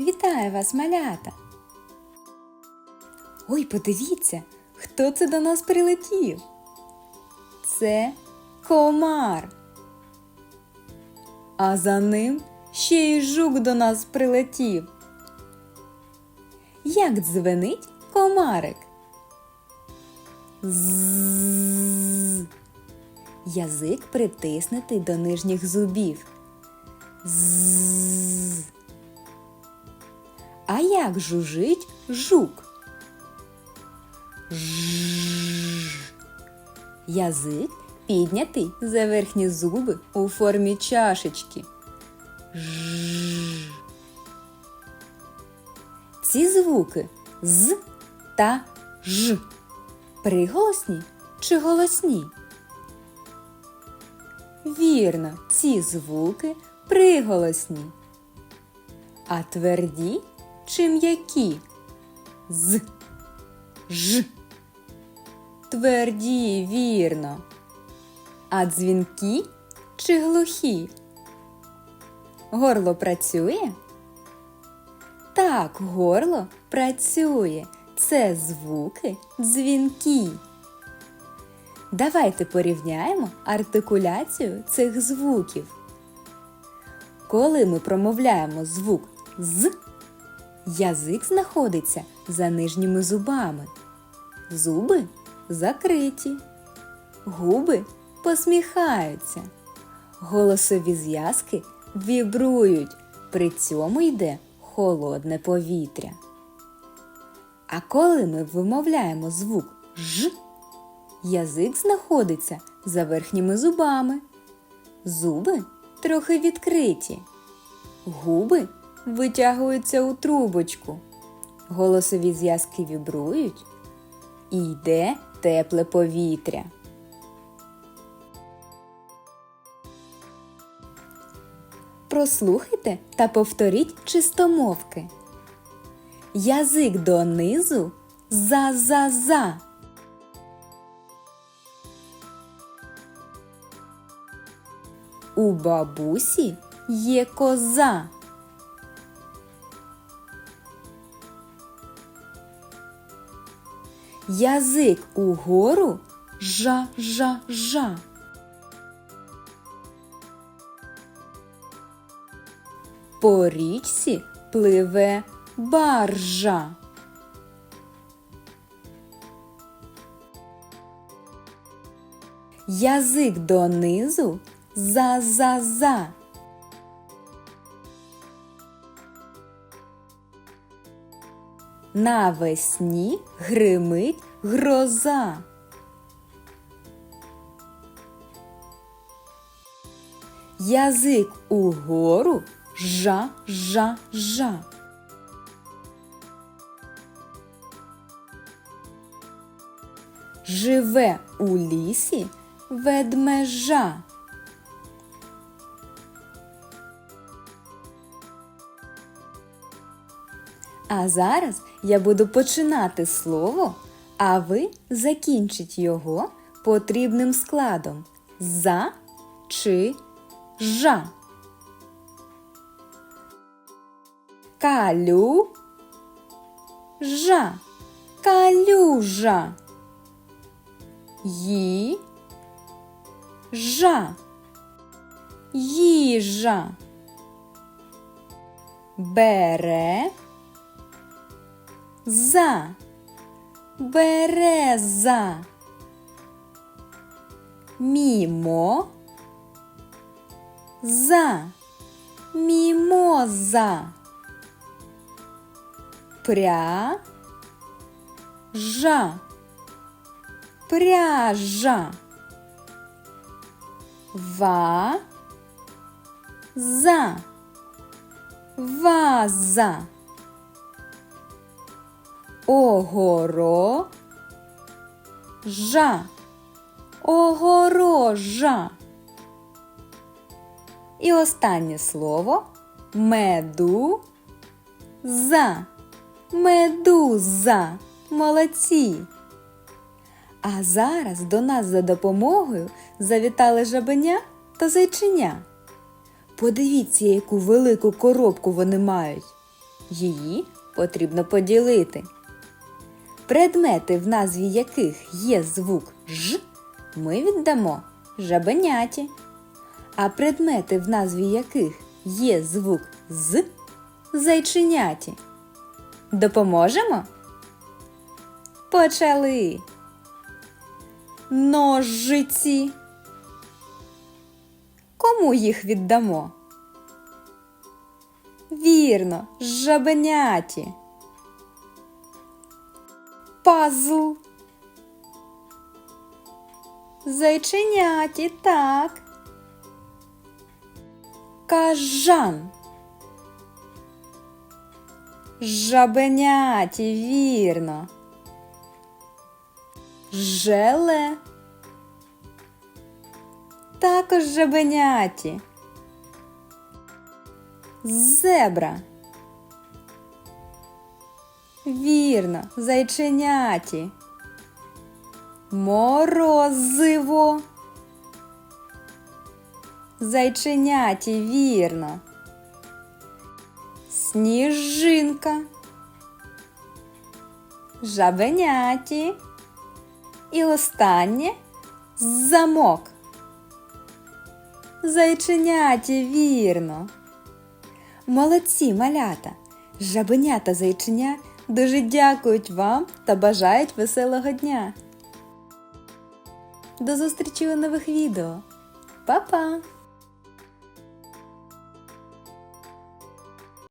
Вітаю вас, малята! Ой, подивіться, хто це до нас прилетів? Це комар. А за ним ще й жук до нас прилетів. Як дзвенить комарик? З. Язик притиснутий до нижніх зубів. З. Як жужить жук? Ж. Язик піднятий за верхні зуби у формі чашечки. Ж. Ці звуки з та ж. Приголосні чи голосні? Вірно, ці звуки приголосні. А тверді чи м'які? З, ж. Тверді, вірно. А дзвінкі чи глухі? Горло працює? Так, горло працює. Це звуки дзвінкі. Давайте порівняємо артикуляцію цих звуків. Коли ми промовляємо звук з, язик знаходиться за нижніми зубами. Зуби закриті, губи посміхаються, голосові зв'язки вібрують, при цьому йде холодне повітря. А коли ми вимовляємо звук ж, язик знаходиться за верхніми зубами. Зуби трохи відкриті. Губи витягуються у трубочку. Голосові зв'язки вібрують. І йде тепле повітря. Прослухайте та повторіть чистомовки. Язик донизу за-за-за. У бабусі є коза. Язик угору жа-жа-жа. По річці пливе баржа. Язик донизу за-за-за. Навесні гримить гроза. Язик угору жа-жа-жа. Живе у лісі ведмежа. А зараз я буду починати слово, а ви закінчіть його потрібним складом за чи жа. Калю жа. Калюжа. Ї жа. Їжа. Бере за. Береза. Мімо. За. Мімоза. Пря. Жа. Пряжа. Ва. За. Ваза. Огоро. Жа. Огорожа. І останнє слово меду. За. Медуза. Молодці. А зараз до нас за допомогою завітали жабеня та зайчиня. Подивіться, яку велику коробку вони мають. Її потрібно поділити. Предмети, в назві яких є звук Ж, ми віддамо жабеняті. А предмети, в назві яких є звук З, зайченяті. Допоможемо? Почали. Ножиці. Кому їх віддамо? Вірно, жабеняті. Пазл. Зайченяті, так. Кажан. Жабеняті, вірно. Желе. Також жабеняті. Зебра. Вірно, зайченяті. Морозиво. Зайченяті, вірно. Сніжинка. Жабеняті. І останнє замок. Зайченяті, вірно. Молодці, малята! Жабеня та зайченя дуже дякують вам та бажають веселого дня. До зустрічі у нових відео. Па-па!